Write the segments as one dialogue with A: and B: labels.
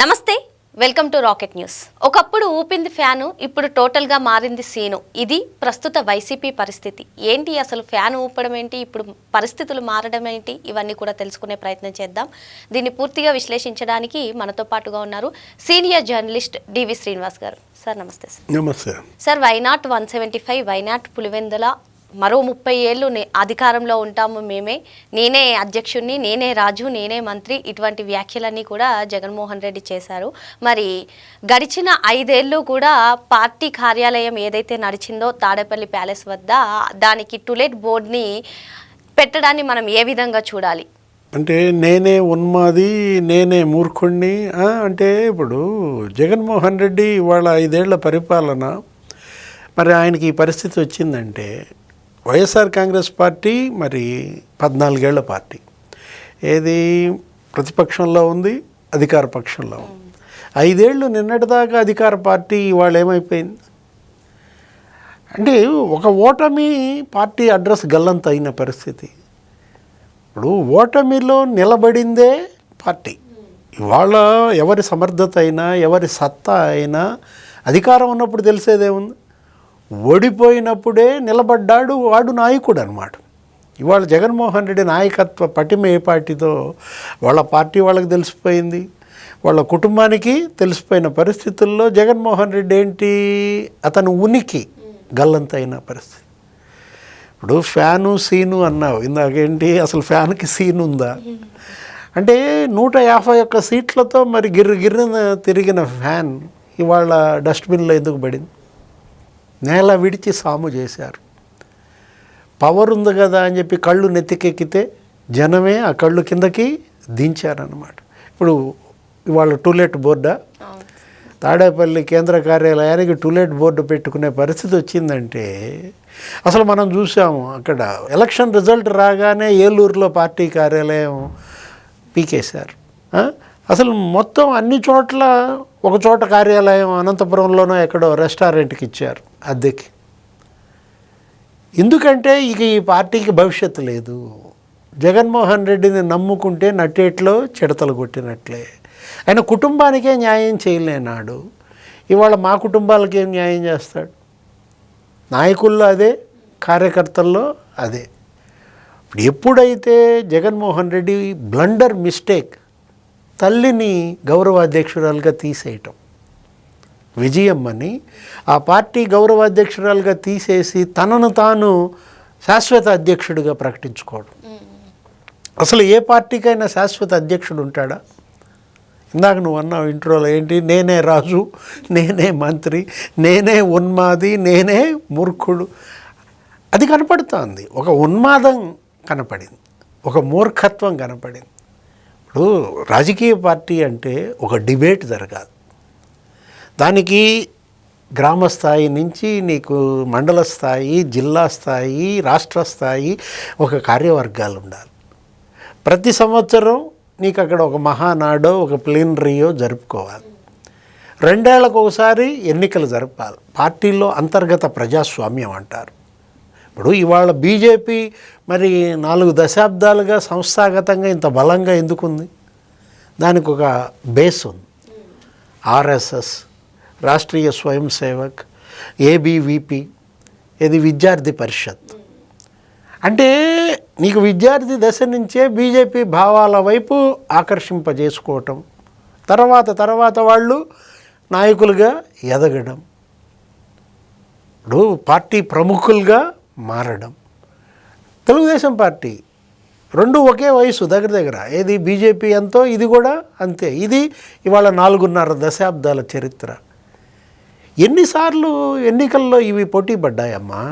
A: నమస్తే welcome to rocket news. ఒకప్పుడు ఊపింది ఫ్యాను ఇప్పుడు టోటల్గా మారింది సీను. ఇది ప్రస్తుత వైసీపీ పరిస్థితి. ఏంటి అసలు ఫ్యాన్ ఊపడం ఏంటి ఇప్పుడు పరిస్థితులు మారడం ఏంటి ఇవన్నీ కూడా తెలుసుకునే ప్రయత్నం చేద్దాం. దీన్ని పూర్తిగా విశ్లేషించడానికి మనతో పాటుగా ఉన్నారు సీనియర్ జర్నలిస్ట్ డివి శ్రీనివాస్ గారు. సార్ నమస్తే సార్.
B: నమస్తే.
A: Sir why not one seventy five why not Pulivendula మరో ముప్పై ఏళ్ళు నే- అధికారంలో ఉంటాము మేమే. నేనే అధ్యక్షుడిని నేనే రాజు నేనే మంత్రి. ఇటువంటి వ్యాఖ్యలన్నీ కూడా జగన్మోహన్ రెడ్డి చేశారు. మరి గడిచిన ఐదేళ్ళు కూడా పార్టీ కార్యాలయం ఏదైతే నడిచిందో తాడేపల్లి ప్యాలెస్ వద్ద దానికి టులెట్ బోర్డ్ని పెట్టడాన్ని మనం ఏ విధంగా చూడాలి?
B: అంటే నేనే ఉన్మాది నేనే మూర్ఖుణ్ణి అంటే ఇప్పుడు జగన్మోహన్ రెడ్డి ఇవాళ ఐదేళ్ళ పరిపాలన మరి ఆయనకి ఈ పరిస్థితి వచ్చిందంటే వైఎస్ఆర్ కాంగ్రెస్ పార్టీ మరి పద్నాలుగేళ్ళ పార్టీ. ఏది ప్రతిపక్షంలో ఉంది అధికార పక్షంలో ఉంది. ఐదేళ్ళు నిన్నటిదాకా అధికార పార్టీ ఇవాళ ఏమైపోయింది? అంటే ఒక ఓటమి పార్టీ అడ్రస్ గల్లంత అయిన పరిస్థితి. ఇప్పుడు ఓటమిలో నిలబడిందే పార్టీ. ఇవాళ ఎవరి సమర్థత అయినా ఎవరి సత్తా అయినా అధికారం ఉన్నప్పుడు తెలిసేదేముంది? ఓడిపోయినప్పుడే నిలబడ్డాడు వాడు నాయకుడు అనమాట ఇవాళ జగన్మోహన్ రెడ్డి నాయకత్వ పటిమ ఏ పార్టీతో వాళ్ళ పార్టీ వాళ్ళకి తెలిసిపోయింది. వాళ్ళ కుటుంబానికి తెలిసిపోయిన పరిస్థితుల్లో జగన్మోహన్ రెడ్డి ఏంటి? అతను ఉనికి గల్లంతైన పరిస్థితి. ఇప్పుడు ఫ్యాను సీను అన్నావు. ఇందాకేంటి? అసలు ఫ్యాన్కి సీన్ ఉందా? అంటే నూట యాభై ఒక్క సీట్లతో మరి గిర్ర గిర్రన తిరిగిన ఫ్యాన్ ఇవాళ డస్ట్బిన్లో ఎందుకు పడింది? నేల విడిచి సాము చేశారు. పవర్ ఉంది కదా అని చెప్పి కళ్ళు నెత్తికెక్కితే జనమే ఆ కళ్ళు కిందకి దించారనమాట ఇప్పుడు ఇవాళ టూలెట్ బోర్డా? తాడేపల్లి కేంద్ర కార్యాలయానికి టూలెట్ బోర్డు పెట్టుకునే పరిస్థితి వచ్చిందంటే అసలు మనం చూసాము అక్కడ ఎలక్షన్ రిజల్ట్ రాగానే ఏలూరులో పార్టీ కార్యాలయం పీకేశారు? అసలు మొత్తం అన్ని చోట్ల ఒక చోట కార్యాలయం అనంతపురంలోనో ఎక్కడో రెస్టారెంట్కి ఇచ్చారు అద్దెకి. ఎందుకంటే ఇక ఈ పార్టీకి భవిష్యత్తు లేదు. జగన్మోహన్ రెడ్డిని నమ్ముకుంటే నట్టేట్లో చిడతలు కొట్టినట్లే. ఆయన కుటుంబానికే న్యాయం చేయలేనాడు ఇవాళ మా కుటుంబాలకేం న్యాయం చేస్తాడు? నాయకుల్లో అదే కార్యకర్తల్లో అదే. ఇప్పుడు ఎప్పుడైతే జగన్మోహన్ రెడ్డి బ్లండర్ మిస్టేక్ తల్లిని గౌరవాధ్యక్షురాలుగా తీసేయటం. విజయమ్మని ఆ పార్టీ గౌరవాధ్యక్షురాలుగా తీసేసి తనను తాను శాశ్వత అధ్యక్షుడిగా ప్రకటించుకోవడం. అసలు ఏ పార్టీకైనా శాశ్వత అధ్యక్షుడు ఉంటాడా ఇందాక నువ్వు అన్నావు ఇంట్రోలో ఏంటి? నేనే రాజు నేనే మంత్రి నేనే ఉన్మాది నేనే మూర్ఖుడు. అది కనపడుతోంది. ఒక ఉన్మాదం కనపడింది. ఒక మూర్ఖత్వం కనపడింది. ఇప్పుడు రాజకీయ పార్టీ అంటే ఒక డిబేట్ జరగాలి. దానికి గ్రామ స్థాయి నుంచి నీకు మండల స్థాయి జిల్లా స్థాయి రాష్ట్ర స్థాయి ఒక కార్యవర్గాలు ఉండాలి. ప్రతి సంవత్సరం నీకు అక్కడ ఒక మహానాడో ఒక ప్లీనరీయో జరుపుకోవాలి. రెండేళ్ళకు ఒకసారి ఎన్నికలు జరపాలి. పార్టీలో అంతర్గత ప్రజాస్వామ్యం అంటారు. ఇప్పుడు ఇవాళ బీజేపీ మరి నాలుగు దశాబ్దాలుగా సంస్థాగతంగా ఇంత బలంగా ఎందుకుంది? దానికి ఒక బేస్ ఉంది. ఆర్ఎస్ఎస్ రాష్ట్రీయ స్వయం సేవక్ ఏబీవీపీ ఇది విద్యార్థి పరిషత్. అంటే నీకు విద్యార్థి దశ నుంచే బీజేపీ భావాల వైపు ఆకర్షింపజేసుకోవటం. తర్వాత తర్వాత వాళ్ళు నాయకులుగా ఎదగడం. ఇప్పుడు పార్టీ ప్రముఖులుగా మారడం. తెలుగుదేశం పార్టీ రెండు ఒకే వయసు దగ్గర దగ్గర. ఏది బీజేపీ ఎంతో ఇది కూడా అంతే. ఇది ఇవాళ నాలుగున్నర దశాబ్దాల చరిత్ర. ఎన్నిసార్లు ఎన్నికల్లో ఇవి పోటీ పడ్డాయమ్మా?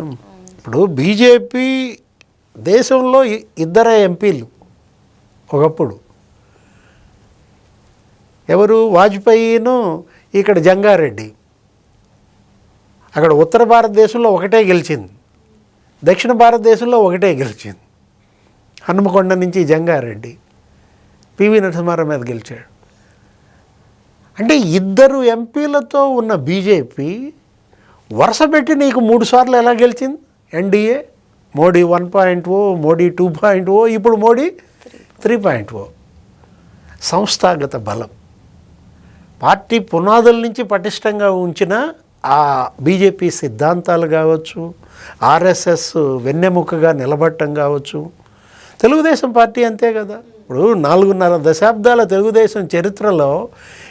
B: ఇప్పుడు బీజేపీ దేశంలో ఇద్దరే ఎంపీలు ఒకప్పుడు. ఎవరు? వాజ్పేయిను ఇక్కడ జంగారెడ్డి. అక్కడ ఉత్తర భారతదేశంలో ఒకటే గెలిచింది. దక్షిణ భారతదేశంలో ఒకటే గెలిచింది. హనుమకొండ నుంచి జంగారెడ్డి పివి నరసింహారావు మీద గెలిచాడు. అంటే ఇద్దరు ఎంపీలతో ఉన్న బీజేపీ వరుస పెట్టి నీకు మూడు సార్లు ఎలా గెలిచింది? NDA Modi one point O Modi two point O ఇప్పుడు మోడీ త్రీ పాయింట్ ఓ. సంస్థాగత బలం. పార్టీ పునాదుల నుంచి పటిష్టంగా ఉంచిన ఆ బీజేపీ సిద్ధాంతాలు కావచ్చు ఆర్ఎస్ఎస్ వెన్నెముకగా నిలబడటం కావచ్చు. తెలుగుదేశం పార్టీ అంతే కదా. ఇప్పుడు నాలుగున్నర దశాబ్దాల తెలుగుదేశం చరిత్రలో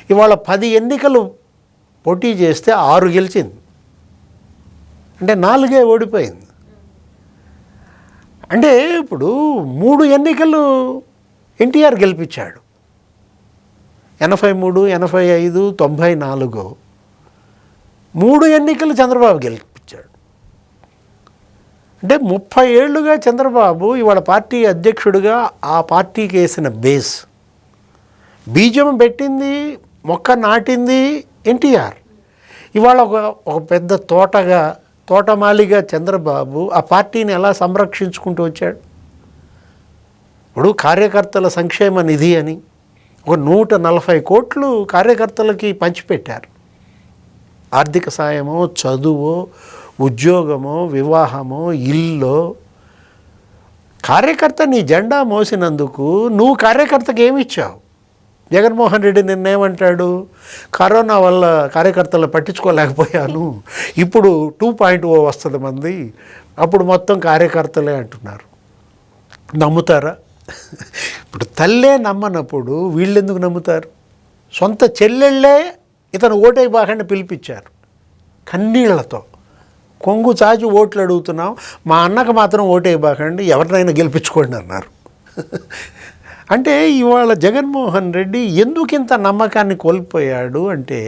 B: ఇవాళ పది ఎన్నికలు పోటీ చేస్తే ఆరు గెలిచింది. అంటే నాలుగే ఓడిపోయింది. అంటే ఇప్పుడు మూడు ఎన్నికలు ఎన్టీఆర్ గెలిపించాడు. ఎనభై మూడు ఎనభై ఐదు తొంభై నాలుగు మూడు ఎన్నికలు చంద్రబాబు గెలిపించాడు. అంటే ముప్పై ఏళ్ళుగా చంద్రబాబు ఇవాళ పార్టీ అధ్యక్షుడిగా ఆ పార్టీకి వేసిన బేస్. బీజం పెట్టింది మొక్క నాటింది ఎన్టీఆర్. ఇవాళ ఒక ఒక పెద్ద తోటగా తోటమాలిగా చంద్రబాబు ఆ పార్టీని ఎలా సంరక్షించుకుంటూ వచ్చాడు? ఇప్పుడు కార్యకర్తల సంక్షేమ నిధి అని ఒక నూట నలభై కోట్లు కార్యకర్తలకి పంచిపెట్టారు. ఆర్థిక సాయమో చదువో ఉద్యోగమో వివాహమో ఇల్లు కార్యకర్త నీ జెండా మోసినందుకు నువ్వు కార్యకర్తకి ఏమి ఇచ్చావు? జగన్మోహన్ రెడ్డి నిన్నేమంటాడు? కరోనా వల్ల కార్యకర్తలు పట్టించుకోలేకపోయాను. ఇప్పుడు టూ పాయింట్ ఓ వస్తుంది మంది. అప్పుడు మొత్తం కార్యకర్తలే అంటున్నారు. నమ్ముతారా? ఇప్పుడు తల్లే నమ్మనప్పుడు వీళ్ళెందుకు నమ్ముతారు? సొంత చెల్లెళ్ళే ఇతను ఓటై బాగండి పిలిపించారు. కన్నీళ్ళతో. కొంగు చాచి ఓట్లు అడుగుతున్నాం మా అన్నకు మాత్రం ఓటే బాకండి ఎవరినైనా గెలిపించుకోండి అన్నారు. అంటే ఇవాళ జగన్మోహన్ రెడ్డి ఎందుకు ఇంత నమ్మకాన్ని కోల్పోయాడు అంటే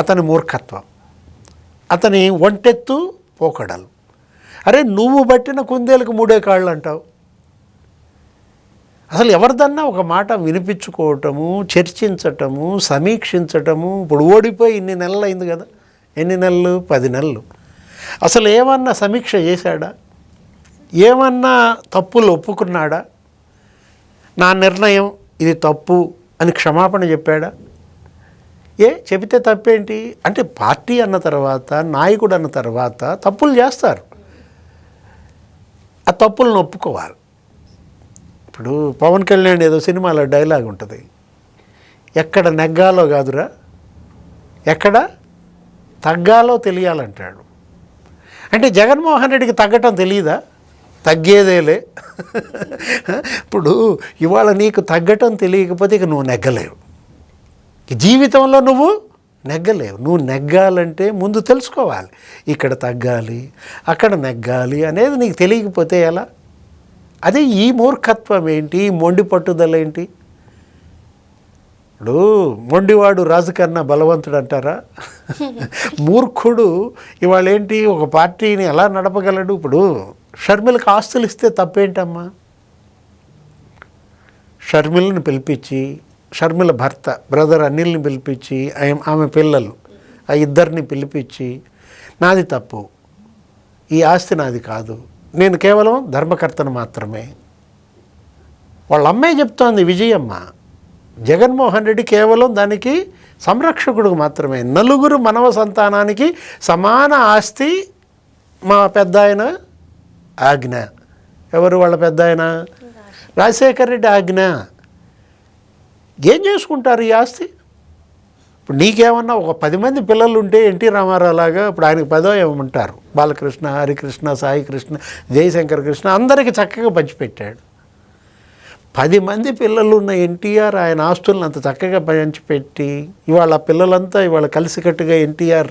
B: అతని మూర్ఖత్వం. అతని ఒంటెత్తు పోకడలు. అరే నువ్వు పట్టిన కుందేలకు మూడే కాళ్ళు అంటావు అసలు ఎవరిదన్నా ఒక మాట వినిపించుకోవటము చర్చించటము సమీక్షించటము ఇప్పుడు ఓడిపోయి ఇన్ని నెలలు అయింది కదా. ఎన్ని నెలలు? పది నెలలు. అసలు ఏమన్నా సమీక్ష చేశాడా? ఏమన్నా తప్పులు ఒప్పుకున్నాడా? నా నిర్ణయం ఇది తప్పు అని క్షమాపణ చెప్పాడా? ఏ చెబితే తప్పేంటి? అంటే పార్టీ అన్న తర్వాత నాయకుడు అన్న తర్వాత తప్పులు చేస్తారు. ఆ తప్పులను ఒప్పుకోవాలి. ఇప్పుడు పవన్ కళ్యాణ్ ఏదో సినిమాలో డైలాగ్ ఉంటుంది. ఎక్కడ నెగ్గాలో కాదురా. ఎక్కడ? తగ్గాలో తెలియాలంటాడు. అంటే జగన్మోహన్ రెడ్డికి తగ్గటం తెలియదా తగ్గేదేలే. ఇప్పుడు ఇవాళ నీకు తగ్గటం తెలియకపోతే ఇక నువ్వు నెగ్గలేవు. జీవితంలో నువ్వు నెగ్గలేవు. నువ్వు నెగ్గాలంటే ముందు తెలుసుకోవాలి. ఇక్కడ తగ్గాలి అక్కడ నెగ్గాలి అనేది నీకు తెలియకపోతే ఎలా? అదే ఈ మూర్ఖత్వం ఏంటి? మొండి పట్టుదల ఏంటి? ఇప్పుడు మొండివాడు రాజు కన్నా బలవంతుడు అంటారా? మూర్ఖుడు ఇవాళ ఏంటి? ఒక పార్టీని ఎలా నడపగలడు? ఇప్పుడు షర్మిలకు ఆస్తులు ఇస్తే తప్పేంటమ్మా? షర్మిలను పిలిపించి షర్మిల భర్త బ్రదర్ అనిల్ని పిలిపించి ఆమె పిల్లలు ఆ ఇద్దరిని పిలిపించి నాది తప్పు. ఈ ఆస్తి నాది కాదు. నేను కేవలం ధర్మకర్తను మాత్రమే. వాళ్ళ అమ్మాయి చెప్తోంది విజయమ్మ. జగన్మోహన్ రెడ్డి కేవలం దానికి సంరక్షకుడు మాత్రమే. నలుగురు మనవ సంతానానికి సమాన ఆస్తి మా పెద్ద ఆయన ఆజ్ఞ. ఎవరు వాళ్ళ పెద్ద ఆయన రాజశేఖర్ రెడ్డి ఆజ్ఞ. ఏం చేసుకుంటారు ఈ ఆస్తి? ఇప్పుడు నీకేమన్నా ఒక పది మంది పిల్లలు ఉంటే ఎన్టీ రామారావు లాగా ఇప్పుడు ఆయనకు పదో ఏమంటారు? బాలకృష్ణ హరికృష్ణ సాయి కృష్ణ జయశంకర్ కృష్ణ అందరికీ చక్కగా పంచిపెట్టాడు. పది మంది పిల్లలు ఉన్న ఎన్టీఆర్ ఆయన ఆస్తులను అంత చక్కగా పంచిపెట్టి ఇవాళ పిల్లలంతా ఇవాళ కలిసికట్టుగా ఎన్టీఆర్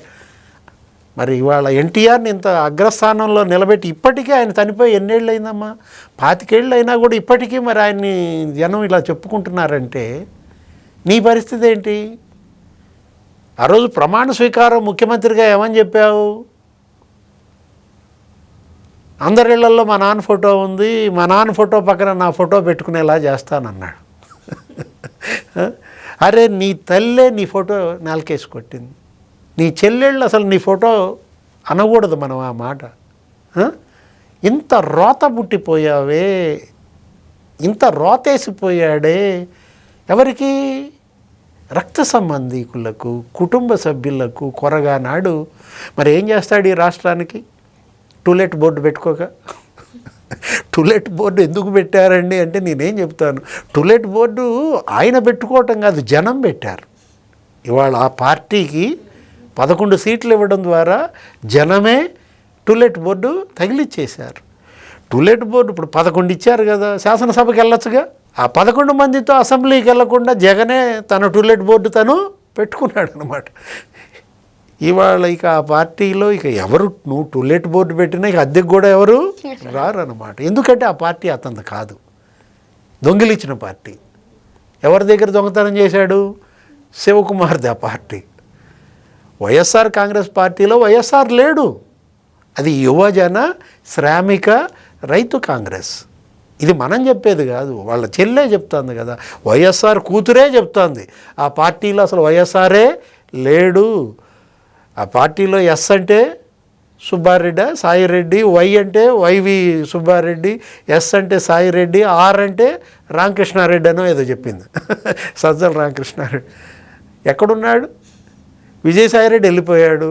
B: మరి ఇవాళ ఎన్టీఆర్ని ఇంత అగ్రస్థానంలో నిలబెట్టి ఇప్పటికీ ఆయన చనిపోయి ఎన్నేళ్ళు అయిందమ్మా పాతికేళ్ళు అయినా కూడా ఇప్పటికీ మరి ఆయన్ని జనం ఇలా చెప్పుకుంటున్నారంటే నీ పరిస్థితి ఏంటి? ఆ రోజు ప్రమాణ స్వీకారం ముఖ్యమంత్రిగా ఏమని చెప్పావు? అందరిళ్ళలో మా నాన్న ఫోటో ఉంది మా నాన్న ఫోటో పక్కన నా ఫోటో పెట్టుకునేలా చేస్తానన్నాడు. అరే నీ తల్లే నీ ఫోటో నేలకేసి కొట్టింది. నీ చెల్లెళ్ళు అసలు నీ ఫోటో అనకూడదు మనం ఆ మాట. ఇంత రోత పుట్టిపోయావే ఇంత రోతేసిపోయాడే ఎవరికి రక్త సంబంధీకులకు కుటుంబ సభ్యులకు కొరగా నాడు మరి ఏం చేస్తాడు ఈ రాష్ట్రానికి? టూలెట్ బోర్డు పెట్టుకోక? టూలెట్ బోర్డు ఎందుకు పెట్టారండి అంటే నేనేం చెప్తాను. టూలెట్ బోర్డు ఆయన పెట్టుకోవటం కాదు జనం పెట్టారు. ఇవాళ ఆ పార్టీకి పదకొండు సీట్లు ఇవ్వడం ద్వారా జనమే టూలెట్ బోర్డు తగిలిచ్చేశారు. టూలెట్ బోర్డు ఇప్పుడు పదకొండు ఇచ్చారు కదా శాసనసభకి వెళ్ళొచ్చుగా? ఆ పదకొండు మందితో అసెంబ్లీకి వెళ్ళకుండా జగనే తన టూలెట్ బోర్డు తను పెట్టుకున్నాడు అనమాట ఇవాళ ఇక ఆ పార్టీలో ఇక ఎవరు నువ్వు టూలెట్ బోర్డు పెట్టినా ఇక అద్దెకు కూడా ఎవరు రారనమాట ఎందుకంటే ఆ పార్టీ అతనిది కాదు. దొంగిలిచ్చిన పార్టీ. ఎవరి దగ్గర దొంగతనం చేశాడు? శివకుమార్ది ఆ పార్టీ. వైఎస్ఆర్ కాంగ్రెస్ పార్టీలో వైఎస్ఆర్ లేడు. అది యువజన శ్రామిక రైతు కాంగ్రెస్. ఇది మనం చెప్పేది కాదు. వాళ్ళ చెల్లె చెప్తుంది కదా. వైఎస్ఆర్ కూతురే చెప్తోంది. ఆ పార్టీలో అసలు వైఎస్ఆరే లేడు. ఆ పార్టీలో ఎస్ అంటే సుబ్బారెడ్డి సాయిరెడ్డి వై అంటే వైవి సుబ్బారెడ్డి ఎస్ అంటే సాయిరెడ్డి ఆర్ అంటే రామకృష్ణారెడ్డి అనో ఏదో చెప్పింది. సజ్జల రామకృష్ణారెడ్డి. ఎక్కడున్నాడు? విజయసాయిరెడ్డి వెళ్ళిపోయాడు.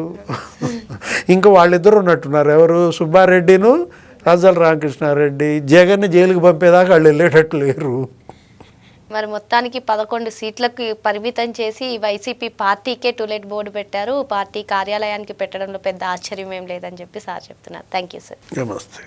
B: ఇంకా వాళ్ళిద్దరు ఉన్నట్టున్నారు. ఎవరు? సుబ్బారెడ్డిను సజ్జల రామకృష్ణారెడ్డి జగన్ని జైలుకి పంపేదాకా వాళ్ళు వెళ్ళేటట్టు లేరు.
A: మరి మొత్తానికి పదకొండు సీట్లకు పరిమితం చేసి వైసీపీ పార్టీకే టూలెట్ బోర్డు పెట్టారు. పార్టీ కార్యాలయానికి పెట్టడంలో పెద్ద ఆశ్చర్యం ఏం లేదని చెప్పి సార్ చెప్తున్నారు. Thank you sir.
B: నమస్తే.